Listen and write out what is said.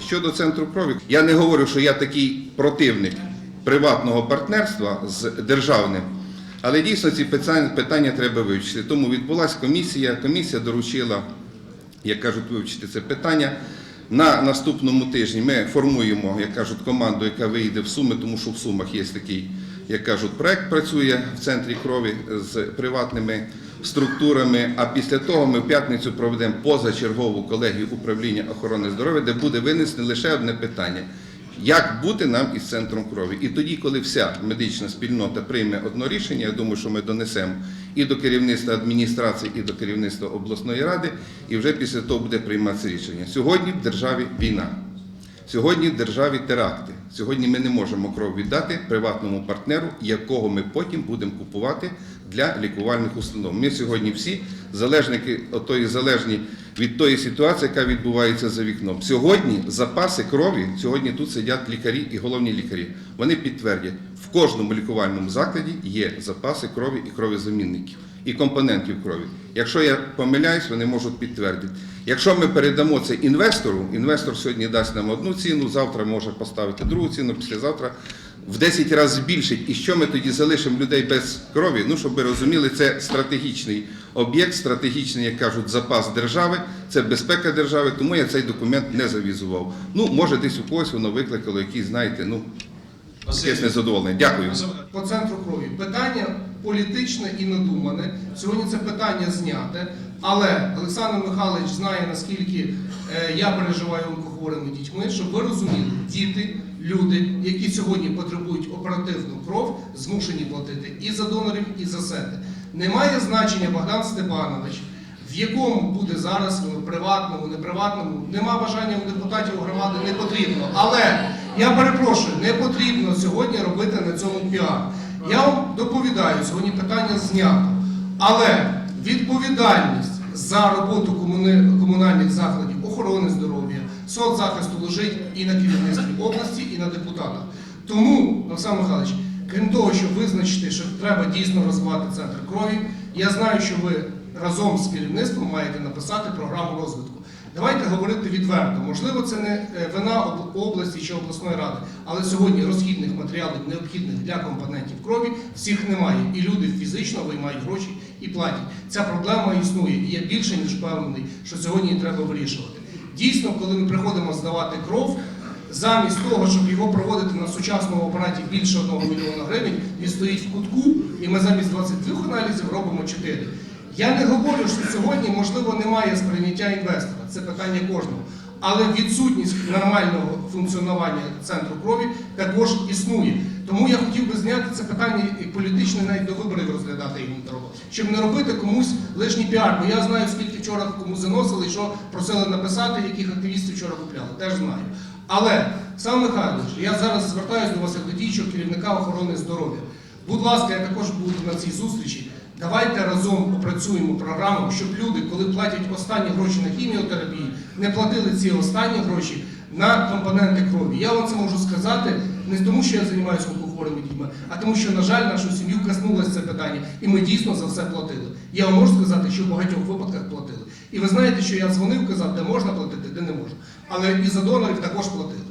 Щодо центру крові, я не говорю, що я такий противник приватного партнерства з державним, але дійсно ці питання, треба вивчити. Тому відбулася комісія, комісія доручила, як кажуть, вивчити це питання. На наступному тижні ми формуємо, як кажуть, команду, яка вийде в Суми, тому що в Сумах є такий, як кажуть, проект працює в центрі крові з приватними структурами. А після того ми в п'ятницю проведемо позачергову колегію управління охорони здоров'я, де буде винесено лише одне питання. Як бути нам із центром крові? І тоді, коли вся медична спільнота прийме одно рішення, я думаю, що ми донесемо і до керівництва адміністрації, і до керівництва обласної ради, і вже після того буде прийматися рішення. Сьогодні в державі війна. Сьогодні в державі теракти. Сьогодні ми не можемо кров віддати приватному партнеру, якого ми потім будемо купувати для лікувальних установ. Ми сьогодні всі залежники, отої залежні від тої ситуації, яка відбувається за вікном. Сьогодні запаси крові, сьогодні тут сидять лікарі і головні лікарі. Вони підтвердять, в кожному лікувальному закладі є запаси крові і кровозамінників. І компонентів крові. Якщо я помиляюсь, вони можуть підтвердити. Якщо ми передамо це інвестору, інвестор сьогодні дасть нам одну ціну, завтра може поставити другу ціну, післязавтра в 10 разів збільшить. І що ми тоді залишимо людей без крові? Ну, щоб ви розуміли, це стратегічний об'єкт, стратегічний, як кажуть, запас держави, це безпека держави, тому я цей документ не завізував. Ну, може, десь у когось воно викликало якісь, знаєте, ну, якесь незадоволення. Дякую. по центру крові. Питання політичне і надумане. Сьогодні це питання зняте. Але Олександр Михайлович знає, наскільки е, я переживаю онкохворими дітьми, щоб ви розуміли, діти, люди, які сьогодні потребують оперативну кров, змушені платити і за донорів, і за сети. Немає значення Богдан Степанович, в якому буде зараз в приватному, неприватному, нема бажання у депутатів у громади, не потрібно. Але я перепрошую, не потрібно сьогодні робити на цьому піар. Я вам доповідаю, сьогодні питання знято. Але відповідальність за роботу комунальних закладів охорони здоров'я, соцзахисту лежить і на керівництві області, і на депутатах. Тому, Олександр Михайлович, крім того, щоб визначити, що треба дійсно розвивати центр крові, я знаю, що ви разом з керівництвом маєте написати програму розвитку. Давайте говорити відверто. Можливо, це не е, вина об- області чи обласної ради, але сьогодні розхідних матеріалів, необхідних для компонентів крові, всіх немає. І люди фізично виймають гроші і платять. Ця проблема існує. І я більше ніж впевнений, що сьогодні її треба вирішувати. Дійсно, коли ми приходимо здавати кров, замість того, щоб його проводити на сучасному апараті більше 1 мільйона гривень, він стоїть в кутку, і ми замість 22 аналізів робимо 4. Я не говорю, що сьогодні, можливо, немає сприйняття інвестора, це питання кожного. Але відсутність нормального функціонування центру крові також існує. Тому я хотів би зняти це питання і політичне навіть до виборів розглядати його не щоб не робити комусь лишній піар. Бо я знаю, скільки вчора кому заносили, що просили написати, яких активістів вчора купляли. Теж знаю. Але сам Михайлович, я зараз звертаюся до вас як до діючого керівника охорони здоров'я. Будь ласка, я також буду на цій зустрічі. Давайте разом опрацюємо програму, щоб люди, коли платять останні гроші на хіміотерапію, не платили ці останні гроші на компоненти крові. Я вам це можу сказати не тому, що я займаюся онкохворими дітьми, а тому, що, на жаль, нашу сім'ю коснулося це питання, і ми дійсно за все платили. Я вам можу сказати, що в багатьох випадках платили. І ви знаєте, що я дзвонив, казав, де можна платити, де не можна. Але і за донорів також платили.